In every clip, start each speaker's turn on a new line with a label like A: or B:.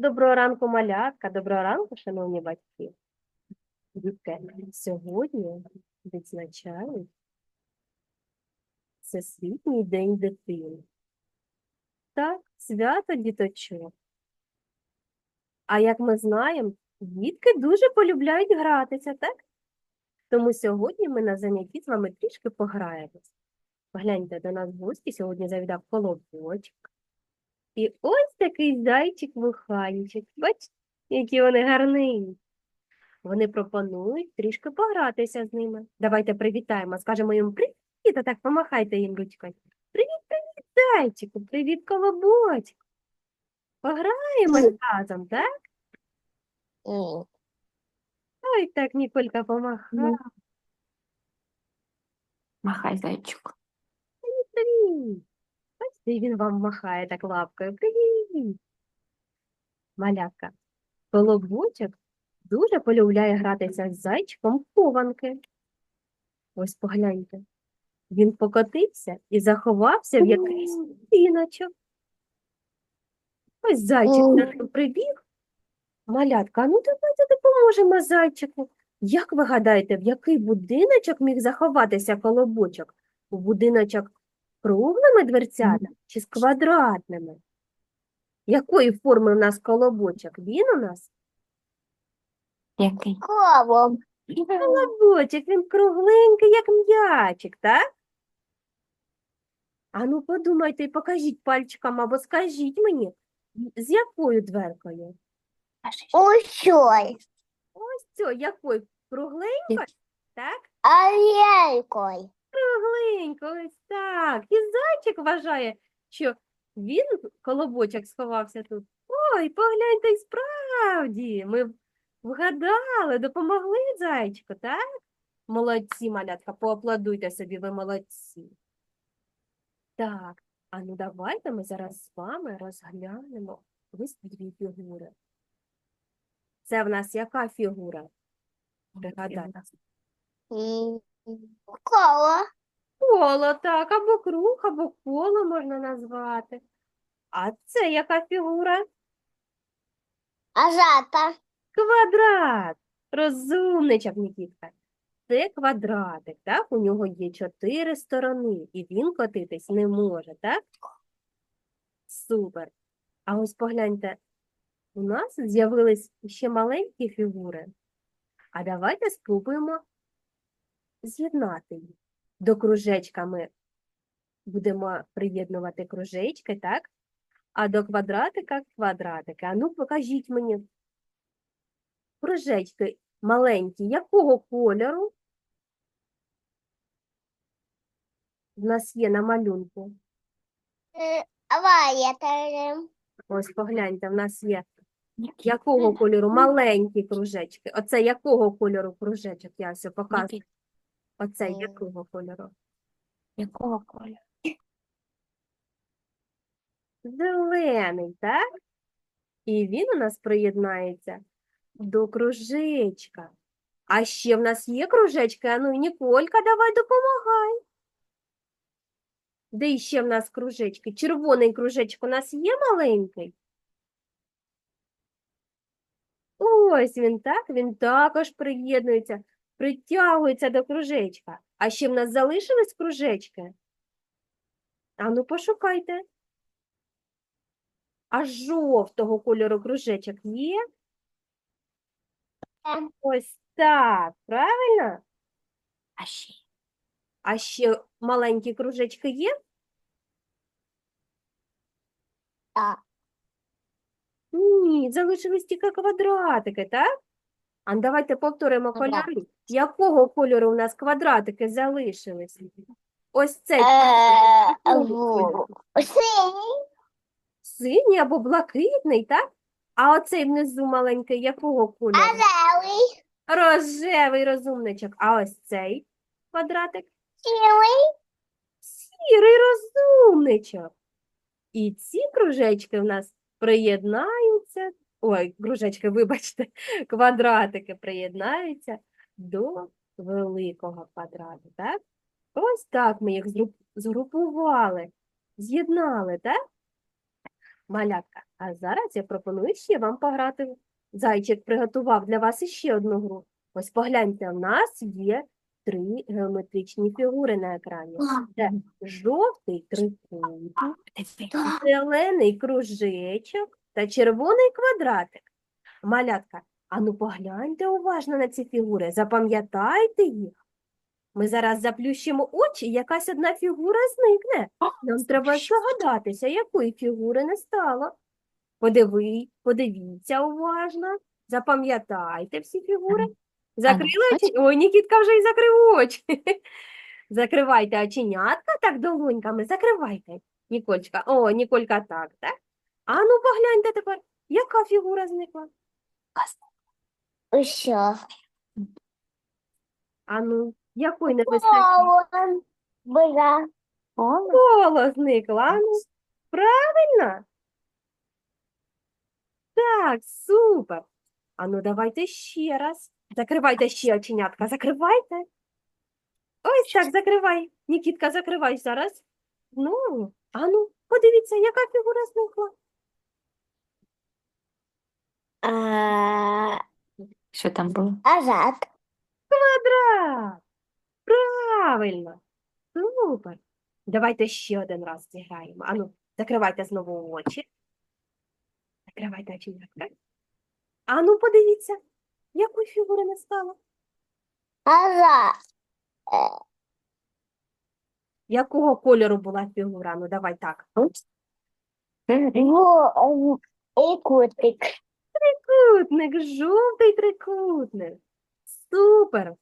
A: Доброго ранку, малятка, доброго ранку, шановні батьки. Сьогодні відзначають Всесвітній день дитини. Так, свято діточок. А як ми знаємо, дітки дуже полюбляють гратися, так? Тому сьогодні ми на занятті з вами трішки пограємось. Погляньте, до нас в гості сьогодні завідав колобочок. І ось такий зайчик-вуханчик. Бачите, які вони гарні. Вони пропонують трішки погратися з ними. Давайте привітаємо, скажемо їм привіт, а так помахайте їм ручкою. Привіт, привіт, зайчику, привіт, колобочку. Пограємо разом, так? Ой, так Ніколька помахала.
B: Махай зайчику.
A: Привіт. Бачите, і він вам махає так лапкою. Привіт. Малятка. Колобочок дуже полюбляє гратися з зайчиком в хованки. Ось погляньте. Він покотився і заховався в якийсь будиночок. Ось зайчик
B: Ой.
A: прибіг. Малятка, ну давайте допоможемо зайчику. Як ви гадаєте, в який будиночок міг заховатися колобочок? У будиночок круглими дверцятами чи з квадратними? Якої форми у нас колобочок? Він у нас
B: Який?
C: Колом.
A: колобочок, він кругленький, як м'ячик, так? А ну подумайте і покажіть пальчиком або скажіть мені, з якою дверкою?
C: Усьой.
A: Ось цю, якою? Кругленькою? Так?
C: Оленькой.
A: Кругленько, ось так. І зайчик вважає, що він, колобочок, сховався тут. Ой, погляньте, і справді, ми вгадали, допомогли зайчику, так? Молодці, малятка, поаплодуйте собі, ви молодці. Так, а ну давайте ми зараз з вами розглянемо ось дві фігури. Це в нас яка фігура? Пригадайте.
C: М, Коло.
A: Так, або круг, або коло можна назвати. А це яка фігура?
C: Ажата.
A: Квадрат. Розумничок, Нікітка. Це квадратик, так? У нього є чотири сторони, і він котитись не може, так? Супер. А ось погляньте, у нас з'явились ще маленькі фігури. А давайте спробуємо з'єднати їх. До кружечка ми будемо приєднувати кружечки, так? А до квадратика квадратики. А ну покажіть мені кружечки маленькі, якого кольору? В нас є на малюнку.
C: Е,
A: Ось погляньте, в нас є якого кольору маленькі кружечки. Оце якого кольору кружечок? Я ось показую. Оце
C: Е.
A: якого кольору?
B: Якого кольору?
A: Зелений, так? І він у нас приєднається до кружечка. А ще в нас є кружечки. А ну, Ніколька, давай допомагай. Де ще в нас кружечки? Червоний кружечок у нас є маленький? Ось він так, він також приєднується, притягується до кружечка. А ще в нас залишились кружечки? А ну пошукайте. А жовтого кольору кружечок є? Ось так, правильно?
B: А ще
A: А ще маленькі кружечки є?
C: Так.
A: Ні, залишились тільки квадратики, так? А давайте повторимо кольори. Якого кольору у нас квадратики залишились? Ось цей
C: Е? Синій.
A: синій або блакитний, так? А оцей внизу маленький якого кольору?
C: Азелий.
A: Рожевий розумничок. А ось цей квадратик
C: Сірий.
A: сірий розумничок. І ці кружечки в нас приєднаються. Ой, кружечки, вибачте, квадратики приєднаються до великого квадрату, так? Ось так ми їх згрупували, з'єднали, так? Малятка, а зараз я пропоную ще вам пограти. Зайчик приготував для вас іще одну гру. Ось погляньте, у нас є три геометричні фігури на екрані. Це жовтий трикутник, зелений кружечок та червоний квадратик. Малятка, ану погляньте уважно на ці фігури, запам'ятайте їх. Ми зараз заплющимо очі, і якась одна фігура зникне. Нам треба здогадатися, якої фігури не стало. Подиви, подивіться уважно, запам'ятайте всі фігури. Закрили очі? Ой, Нікітка вже й закрив очі. Закривайте оченятка так долоньками, закривайте. Нікольчка, о, Ніколька так, так? А ну погляньте тепер, яка фігура зникла?
C: Еще.
A: А ну, якої не вистачає? Коло зникло, а ну, правильно? Так, супер. А ну давайте ще раз. Закривайте ще оченятка, закривайте. Ось так, закривай. Нікітка, закривай зараз. Ну, а ну, подивіться, яка фігура зникла.
C: А,
B: Що там було?
C: Азат.
A: Квадрат. Правильно. Супер. Давайте ще один раз зіграємо. Ану, закривайте знову очі. Закривайте оченятка. Ану, подивіться, якої фігури не стало.
C: Азат. Э,
A: Якого кольору була фігура? Ну, давай так.
C: Во, э, и котик.
A: Трикутник, жовтий трикутник. Супер.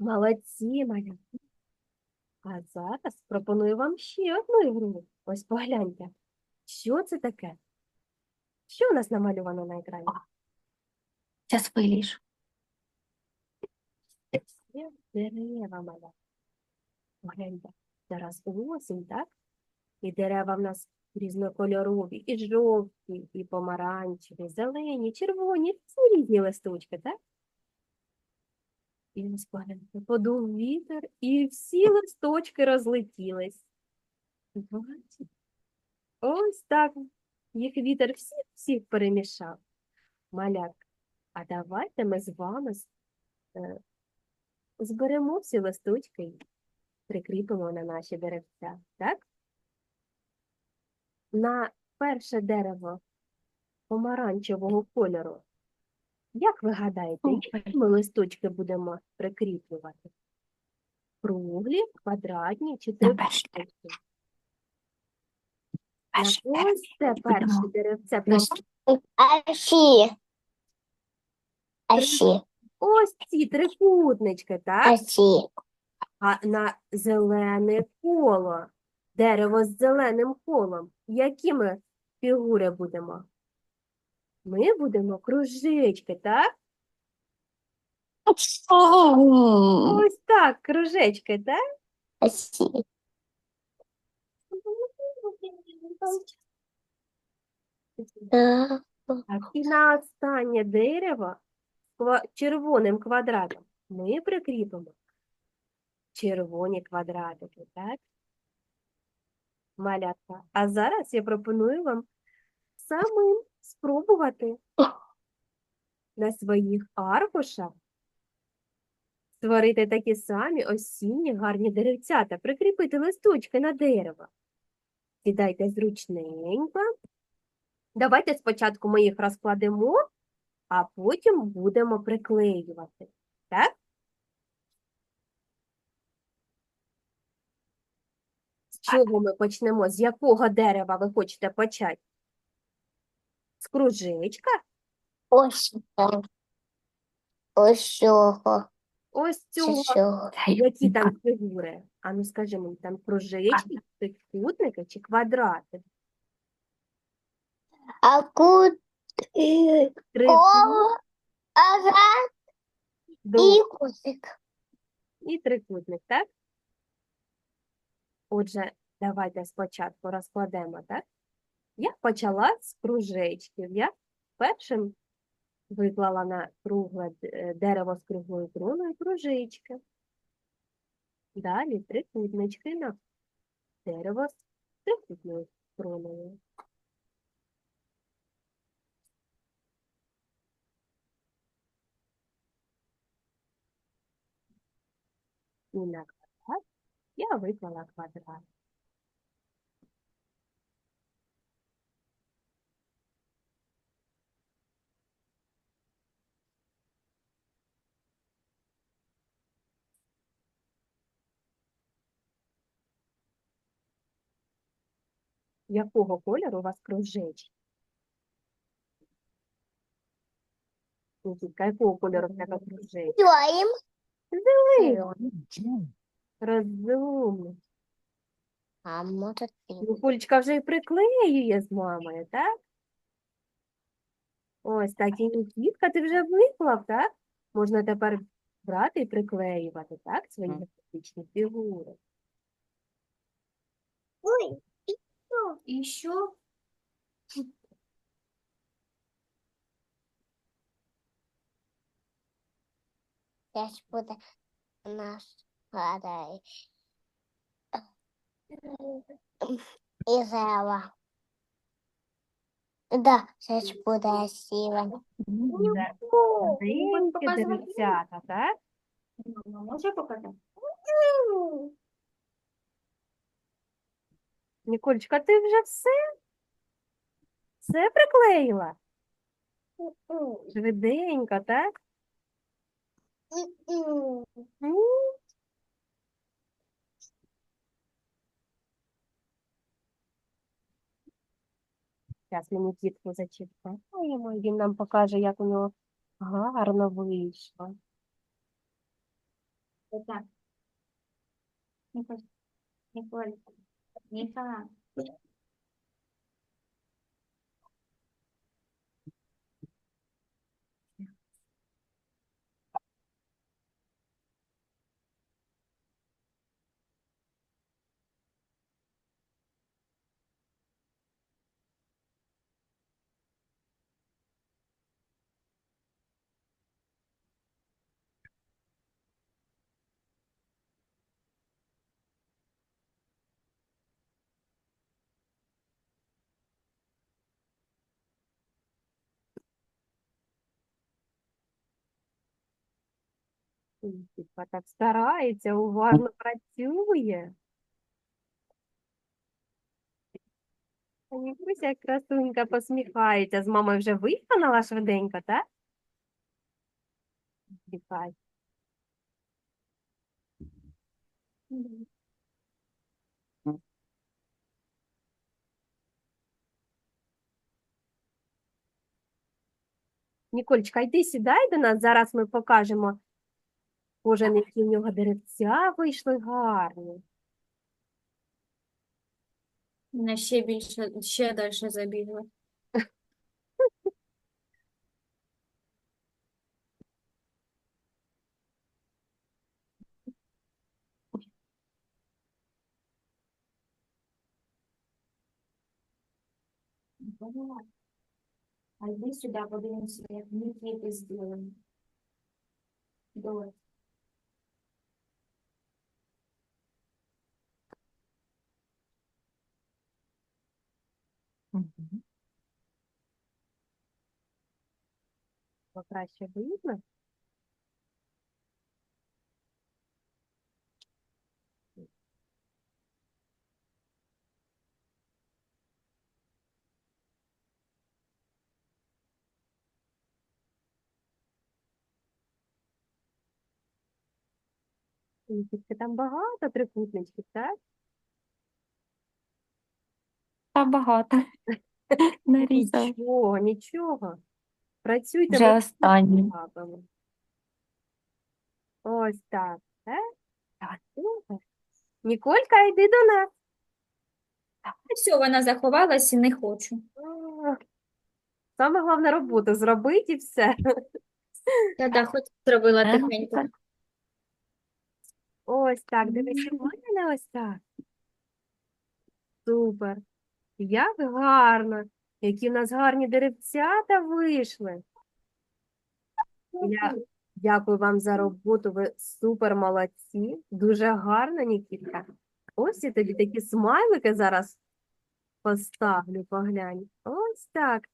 A: Молодці, моя. А зараз пропоную вам ще одну ігру. Ось погляньте. Що це таке? Що у нас намальовано на екрані?
B: Зараз виліж.
A: Це дерева моя. Погляньте. Зараз осінь, так? І дерева в нас різнокольорові, і жовті, і помаранчеві, зелені, червоні, всі різні листочки, так? І ось подув вітер, і всі листочки розлетілись. Бачите? Ось так. Їх вітер всіх всіх перемішав. Маляк, а давайте ми з вами е, зберемо всі листочки і прикріпимо на наші деревця, так? На перше дерево помаранчевого кольору. Як ви гадаєте, які ми листочки будемо прикріплювати? Круглі, квадратні чи
B: дерево.
A: ось це перше деревце.
C: Аши. Аши.
A: Ось ці трикутнички, так?
C: Аши.
A: А на зелене коло, дерево з зеленим колом, які ми фігури будемо? Ми будемо кружечки, так? Ось так, кружечки, так? Так, і на останнє дерево червоним квадратом ми прикріпимо червоні квадратики, так? Малятка. А зараз я пропоную вам самим спробувати на своїх аркушах створити такі самі осінні гарні деревцята, прикріпити листочки на дерево. Сідайте зручненько. Давайте спочатку ми їх розкладемо, а потім будемо приклеювати. Так? Чого ми почнемо? З якого дерева ви хочете почати? З кружечка?
C: Ось. Ось цього.
A: Ось цього.
C: цього.
A: Які там фігури? А ну скажи мені, там кружечки, трикутники чи квадрати?
C: А кут. Коло. Азат. І котик.
A: і трикутник, так? Отже, давайте спочатку розкладемо, так? Я почала з кружечків. Я першим виклала на кругле е, дерево з круглою круною кружечки. Далі три трикутнички на дерево з трикутною круною. І на я виклала квадрат. Якого кольору у вас кружечки? Якого кольору в тебе кружечки?
C: Делаем.
A: Розумно.
C: А может и
A: Ну, Колечка вже і приклеює з мамою, так? Ось так, і Нікітка, ти вже виклав, так? Можна тепер брати і приклеювати, так, свої
B: Мгм.
A: графічні фігури.
C: Ой,
A: І що?
C: сейчас будет наш рай. Из этого. Да, красиво.
A: Маленькі деревцята, так?
B: Може показати?
A: Ніколечка, ти вже все? Все приклеїла? Швиденько, так? Зараз мені дітку зачіпаємо, і він нам покаже, як у нього гарно вийшло.
B: Отак. Ніколь. Ніколь. Ніка.
A: Так старається, уважно працює. А Нікуся як красунька посміхається. З мамою вже виконала швиденько, так? Посміхай. Ніколечка, йди сідай до нас, зараз ми покажемо кожен, які в нього деревця вийшли гарні.
D: Вона ще більше, ще далі забігла.
B: А йди сюди, подивимося, як ми квіти зробимо. Добре.
A: Бо краще видно. Там багато трикутничків, так?
B: Та багато.
A: Нічого, нічого. Працюйте
B: Вже останній.
A: лапами. Ось так. Так?
B: Так.
A: Супер. Ніколька, йди до нас.
D: Все, вона заховалась і не хочу.
A: Саме головне роботу зробити і все.
D: Я да, хоч зробила
B: Е,
D: тихенько.
B: так.
A: Ось так, дивися, в мене ось так. Супер. Як гарно. Які в нас гарні деревцята вийшли. Я дякую вам за роботу. Ви супер молодці. Дуже гарно, Нікітка. Ось я тобі такі смайлики зараз поставлю, поглянь. Ось так.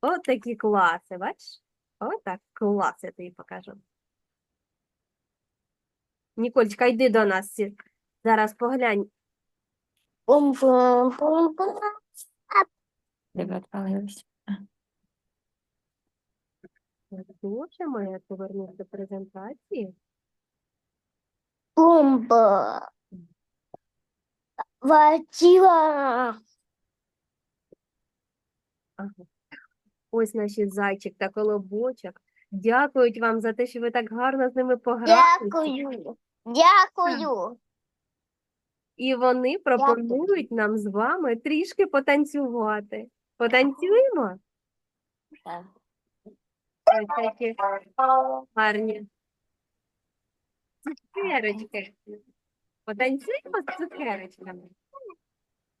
A: Ось такі класи, бачиш? Ось так клас я тобі покажу. Нікольчка, йди до нас. Зараз поглянь.
D: Тебе відпалилось.
A: Дуже моя повернусь до презентації.
C: Бомба. Ватила.
A: Ага. Ось наші зайчик та колобочок. Дякують вам за те, що ви так гарно з ними погралися.
C: Дякую. Дякую.
A: І вони пропонують нам з вами трішки потанцювати. Потанцюємо? Ось такі гарні цукерочки. Потанцюємо з цукерочками.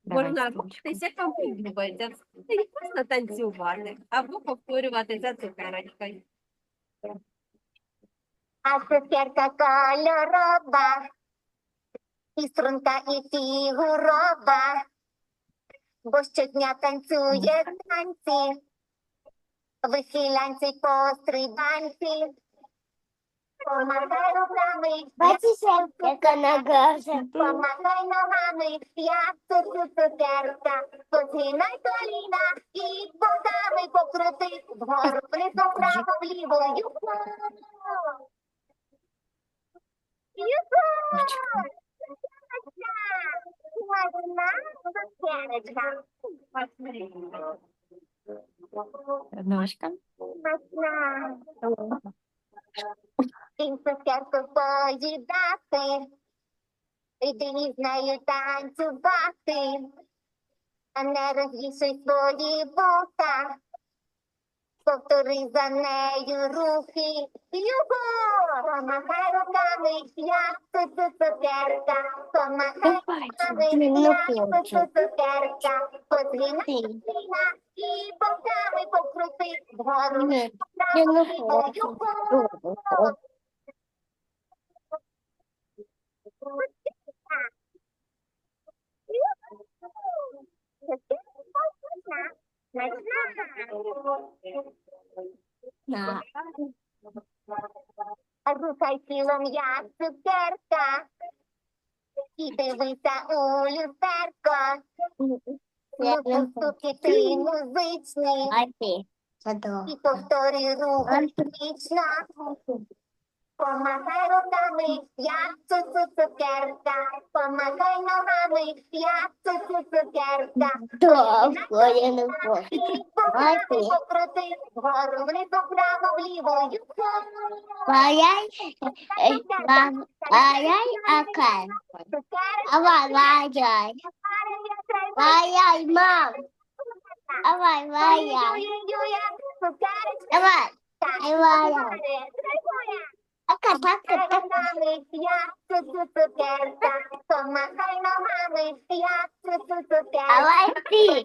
A: Можна рухатися, як вам подобається. І просто танцювати або повторювати за цукерочкою.
C: А цукерка кольорова, і струнка, і фігурова, бо щодня танцює танці, вихилянці пострибанці. Помагай руками, Бачите, яка нога вже помагай ногами, як цуцу цукерка, позгинай коліна і боками покрути, вгору вниз, вправо, вліво, юху. Юху!
D: Ножка.
C: І цукерку поїдати, і з нею танцювати, а не розвішуй свої вуха. Повтори за нею рухи. Юху! Помахай руками, як цуцу цукерка. Помахай руками, як цуцу цукерка. Подлинай коліна і боками покрути. Вгору вправо, вліво, юху!
D: Да.
C: Рухай тілом, як цукерка. І дивися у люстерко. Звук стукіти музичний. І повторюй рух ритмічно. Помагай руками, цуцу цукерка. Помагай ногами, цуцу цукерка.
E: Довго я не.
C: І покрути, вгору вниз, вправо, вліво.
E: Ваяй, е, акан. Авай, ваяй. Ваяй, мам. Авай, ваяй. Давай. Ай, ваяй. Ака, така, така.
C: Помахай ногами, як цукерка.
E: Давай ти.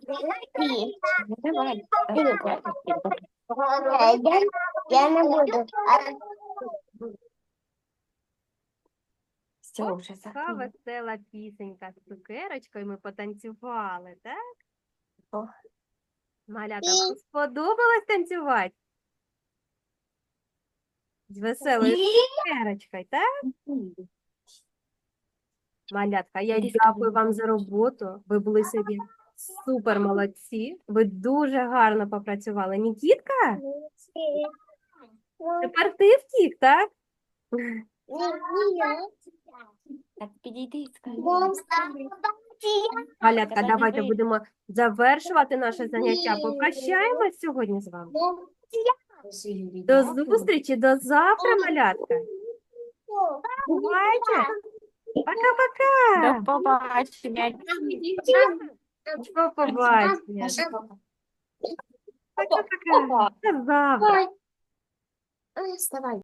C: Ти.
D: Давай.
E: Я, я не буду.
D: Все, вже
A: Така весела пісенька з цукерочкою ми потанцювали, так?
E: О.
A: Малята, вам сподобалось танцювати? З веселою цукерочкою, так? Малятка, я дякую вам за роботу. Ви були сьогодні супер молодці. Ви дуже гарно попрацювали. Нікітка, тепер ти втік, так?
D: Так, підійди і скажи.
A: Малятка, давайте будемо завершувати наше заняття. Попрощаємось сьогодні з вами. До зустрічі, до завтра, малятка. Бувайте. Пока-пока.
D: До побачення.
A: До побачення. Пока-пока. До завтра.
E: Вставай.